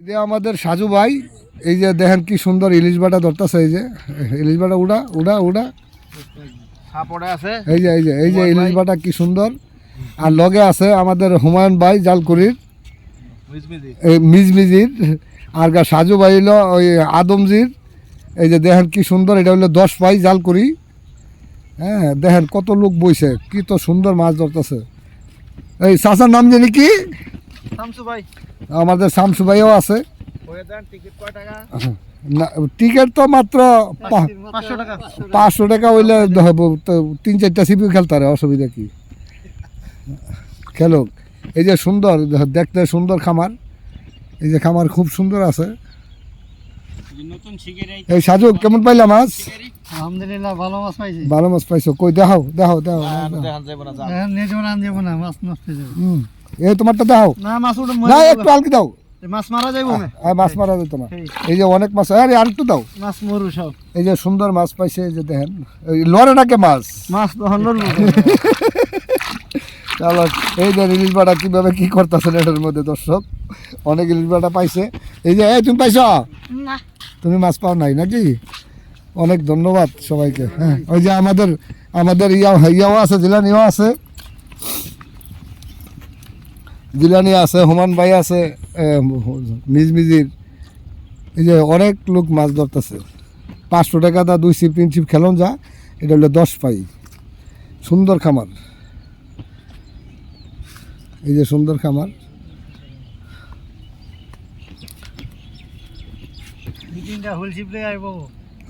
যে আমাদের সাজু ভাই এই যে দেখেন কি সুন্দর ইলিশ বাটা ধরতেছে এই যে ইলিশ বাটা উড়া উড়া উড়া। আছে। এই যে এই যে এই যে ইলিশ বাটা কি সুন্দর। আর লগে আছে আমাদের হুমায়ুন ভাই এই মিজমিজির। আর গা সাজু ভাই হলো ওই আদমজির। এই যে দেখেন কি সুন্দর এটা হলো দশ পাই জালকুড়ি। হ্যাঁ দেখেন কত লোক বইছে কি তো সুন্দর মাছ ধরতেছে। এই চাচার নাম জানি কি? ভাই আমাদের শামসু ভাইও আছে। টিকিট না টিকিট তো মাত্র পাঁচশো টাকা। পাঁচশো টাকা হইলে হব তো তিন চারটা সিপি খেলতে পারে অসুবিধা কি? খেলো এই যে সুন্দর দেখতে সুন্দর খামার। এই যে খামার খুব সুন্দর আছে। নতুন এই এই সাজু কেমন পাইলা মাছ? আলহামদুলিল্লাহ ভালো মাছ পাইছি। ভালো মাছ পাইছো। কই দেখাও দেখাও দেখাও দেখাও। দেখান যাব না যাব না মাছ নষ্ট হয়ে যাবে। এই তোমারটা দেখাও না মাছ না একটু আলকি দাও। মাছ মারা যাব না? মাছ মারা না এই। যে অনেক মাছ আরে আর দাও। মাছ মরু সব। এই যে সুন্দর মাছ পাইছে এই যে দেখেন। এই লড়ে নাকি মাছ? মাছ তখন লড়বো। চলো এই যে ইলিশ বাটা কীভাবে কি করতেছেন এটার মধ্যে দর্শক? অনেক ইলিশ বাটা পাইছে। এই যে এই তুমি পাইছ? তুমি মাছ পাও নাই নাকি? অনেক ধন্যবাদ সবাইকে। হ্যাঁ ওই যে আমাদের আমাদের ইয়া ইয়াও আছে জিলানিও আছে। জিলানি আছে হুমান ভাই আছে মিজমিজির। এই যে অনেক লোক মাছ ধরতেছে। পাঁচশো টাকা দা দুই সিপ তিন সিপ খেলন যা এটা হলো দশ পাই। সুন্দর খামার। এই যে সুন্দর খামার।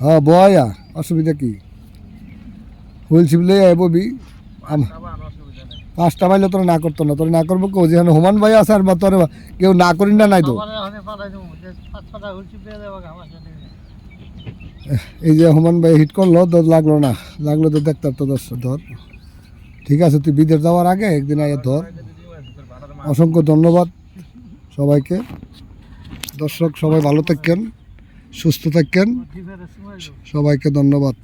হ্যাঁ বয়া অসুবিধা কি? হুইল ছিপলে এবি পাঁচটা মাইলে তোরা না করতো না। তোরা না করব কেউ যেখানে হুমান ভাই আছে আর বা তোর কেউ না করি না নাই তো। এই যে হুমান ভাই হিট করল তো লাগল না। লাগল তো দেখতাম তো ধর ঠিক আছে তুই বিদেশ যাওয়ার আগে একদিন আগে ধর। অসংখ্য ধন্যবাদ সবাইকে। দর্শক সবাই ভালো থাকেন সুস্থ থাকেন। সবাইকে ধন্যবাদ।